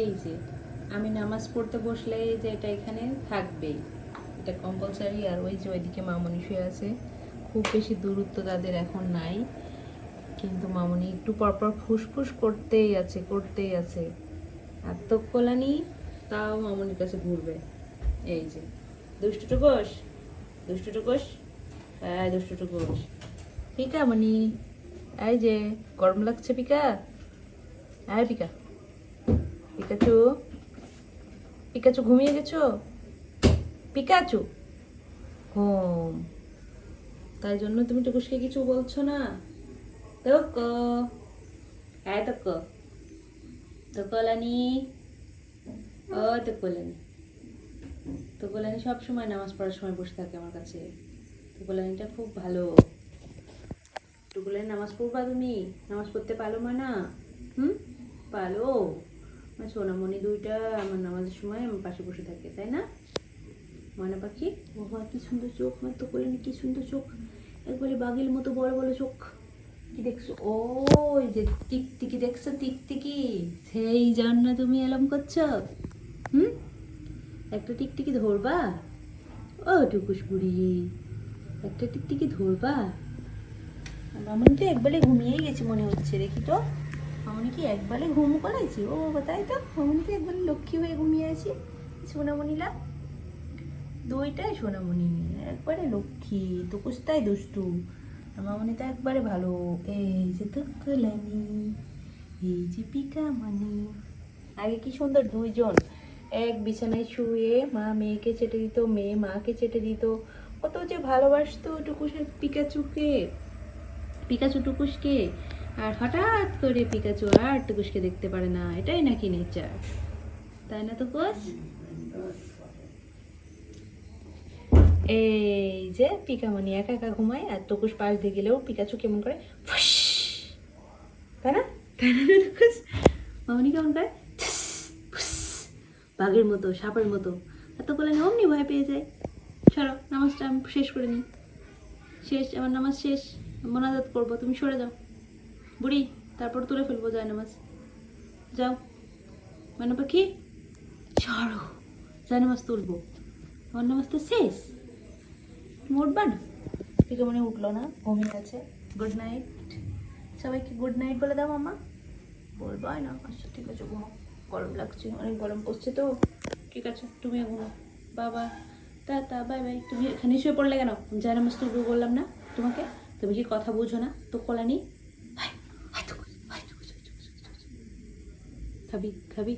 এই যে, আমি নামাজ পড়তে বসলে যে এটা এখানে থাকবেই এটা কম্পালসারি আর ওই যে ওইদিকে মামনি শুয়ে আছে, খুব বেশি দূরত্ব তাদের এখন নাই, কিন্তু মামনি একটু পরপর ফুসফুস করতেই আছে করতেই আছে। আর তো কোলানি তাও মামনির কাছে ঘুরবে। এই যে দুষ্টু টুকোস দুষ্টু টুকোস হ্যাঁ দুষ্টু টুকোস পিকা মনি এই যে, গরম লাগছে পিকা? হ্যাঁ পিকা। পিকাচু? পিকাচু ঘুমিয়ে গেছো? পিকাচু? ঘুম। তাই জন্য তুমি টুকুসকে কিছু বলছো না। তো হ্যাঁ কলানি ও তো কলানি তো কলানি সবসময় নামাজ পড়ার সময় বসে থাকে আমার কাছে। তো কলানিটা খুব ভালো। টুকুলের নামাজ পড়বা তুমি? নামাজ পড়তে পারো মা না হুম? পারো। সোনামণি দুইটা, আমার নামাজের সময় আমার পাশে বসে থাকে, তাই না? ময়না পাখি? বাবা, কি সুন্দর চোখ, আমার তো করলেন কি সুন্দর চোখ। একবারে বাঘের মতো বড় বড় চোখ। কি দেখছ? ও যে টিকটিকি দেখছ? টিকটিকি? সেই জন্য তুমি এলম করছ? হুম? একটা টিকটিকি ধরবা? ও, টুকুস বুড়ি। একটা টিকটিকি ধরবা? মামনি তো একবারে ঘুমিয়েই গেছে মনে হচ্ছে, দেখি তো। মামনি কি একবারে ঘুম করেছি ও তাই তো? মামনি তো একবারে লক্ষ্মী হয়ে ঘুমিয়ে আছি? সোনামণিলা? দুইটাই সোনামণি, একবারে লক্ষ্মী তো কুস্তাই দুষ্টু। মামনি তো একবারে ভালো। এই যে তো কলানি এই যে পিকা মানি আগে কি সুন্দর দুইজন এক বিছানায় শুয়ে মা মেয়েকে চেটে দিত, মেয়ে মাকে চেটে দিত। কত যে ভালোবাসতো টুকুসের পিকাচুকে, পিকাচু টুকুসকে। আর হঠাৎ করে পিকাচু আর টুকুসকে দেখতে পারে না, এটাই নাকি নেচার তাই না তো কোষ এই যে পিকামণি একা একা ঘুমায় আর টুকুস পাশ দিয়ে গেলেও পিকাচু কেমন করে তাই না? তাই না টুকুস মামনি কেমন করে বাঘের মতো, সাপের মতো। এত বলে অমনি ভয় পেয়ে যায়। সরো, নামাজটা আমি শেষ করে নিই। শেষ, আমার নামাজ শেষ। মোনাজাত করব, তুমি সরে যাও। বুড়ি তারপর তুলে ফেলব যায় নামাজ যাও। মানে পাখি সরো যায় নামাজ তুলবো। আমার নামাজ তো শেষ। তুমি উঠবা না থেকে মনে উঠল না ঘুমিয়ে গেছে। গুড নাইট সবাইকে গুড নাইট বলে দাও মামা। বলব না আচ্ছা ঠিক আছে ঘুমো গরম লাগছে অনেক গরম পড়ছে তো। ঠিক আছে তুমি ঘুমো বাবা টাটা বাই বাই। তুমি এখানে শুয়ে পড়লে কেন? যারা মাস তুলবো বললাম না তোমাকে? তুমি কি কথা বুঝো না? তো কলা কলানি খাবি খাবি